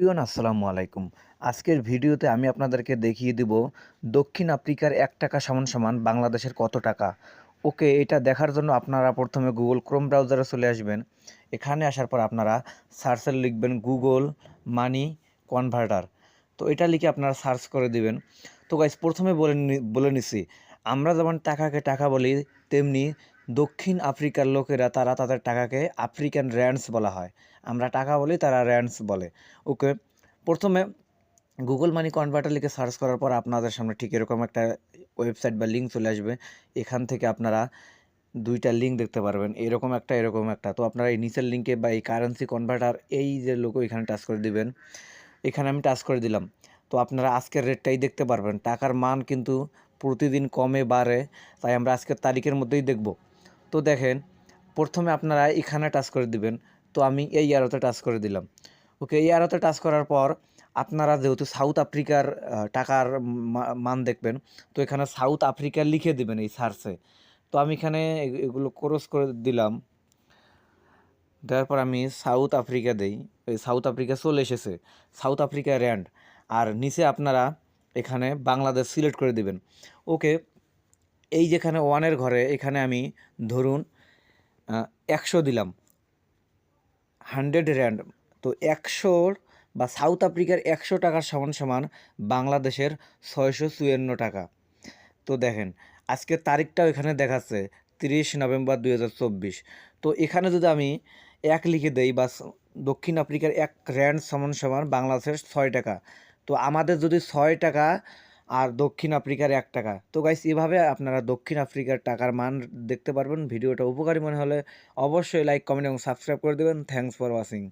প্রিয়ন, আসসালামু আলাইকুম। আজকের ভিডিওতে আমি আপনাদেরকে দেখিয়ে দিব দক্ষিণ আফ্রিকার এক টাকা সমান সমান বাংলাদেশের কত টাকা। ওকে, এটা দেখার জন্য আপনারা প্রথমে গুগল ক্রোম ব্রাউজারে চলে আসবেন। এখানে আসার পর আপনারা সার্চে লিখবেন গুগল মানি কনভার্টার। তো এটা লিখে আপনারা সার্চ করে দিবেন। তো গাইজ প্রথমে বলে বলে নিছি, আমরা যেমন টাকাকে টাকা বলি, তেমনি দক্ষিণ আফ্রিকার লোকেরা তারা তাদের টাকাকে আফ্রিকান র্যান্ডস বলা হয়। আমরা টাকা বলি, তারা র্যান্ডস বলে। ওকে, প্রথমে গুগল মানি কনভার্টার লিখে সার্চ করার পর আপনাদের সামনে ঠিক এরকম একটা ওয়েবসাইট বা লিঙ্ক চলে আসবে। এখান থেকে আপনারা দুইটা লিঙ্ক দেখতে পারবেন, এরকম একটা এরকম একটা। তো আপনারা এই নিচের লিঙ্কে বা এই কারেন্সি কনভার্টার, এই যে লোগো এখানে টাচ করে দিবেন। এখানে আমি টাচ করে দিলাম। তো আপনারা আজকের রেটটাই দেখতে পারবেন। টাকার মান কিন্তু প্রতিদিন কমে বাড়ে, তাই আমরা আজকের তারিখের মধ্যেই দেখব। তো দেখেন, প্রথমে আপনারা এখানে টাচ করে দিবেন। তো আমি এই অ্যারোতে টাচ করে দিলাম। ওকে, এই অ্যারোতে টাচ করার পর আপনারা যেহেতু সাউথ আফ্রিকার টাকার মান দেখবেন, তো এখানে সাউথ আফ্রিকা লিখে দিবেন এই সার্চে তো আমি এখানে এগুলো ক্রস করে দিলাম। দেওয়ার পর আমি সাউথ আফ্রিকা দেই। এই সাউথ আফ্রিকা চলে এসেছে। সাউথ আফ্রিকা র্যান্ড আর নিচে আপনারা এখানে বাংলাদেশ সিলেক্ট করে দিবেন। ওকে এই যেখানে ওয়ানের ঘরে, এখানে আমি ধরুন একশো দিলাম। Hundred rand. তো একশোর বা সাউথ আফ্রিকার একশো টাকার সমান সমান বাংলাদেশের ছয়শো চুয়ান্ন টাকা। তো দেখেন আজকের তারিখটাও এখানে দেখাচ্ছে, তিরিশ নভেম্বর দুই হাজার চব্বিশ। তো এখানে যদি আমি এক লিখে দেই বা দক্ষিণ আফ্রিকার এক র্যান্ড সমান সমান বাংলাদেশের ছয় টাকা। তো আমাদের যদি ছয় টাকা আর দক্ষিণ আফ্রিকার এক টাকা। তো গাইস এভাবে আপনারা দক্ষিণ আফ্রিকার টাকার মান দেখতে পারবেন। ভিডিওটা উপকারী মনে হলে অবশ্যই লাইক কমেন্ট এবং সাবস্ক্রাইব করে দেবেন। Thanks for watching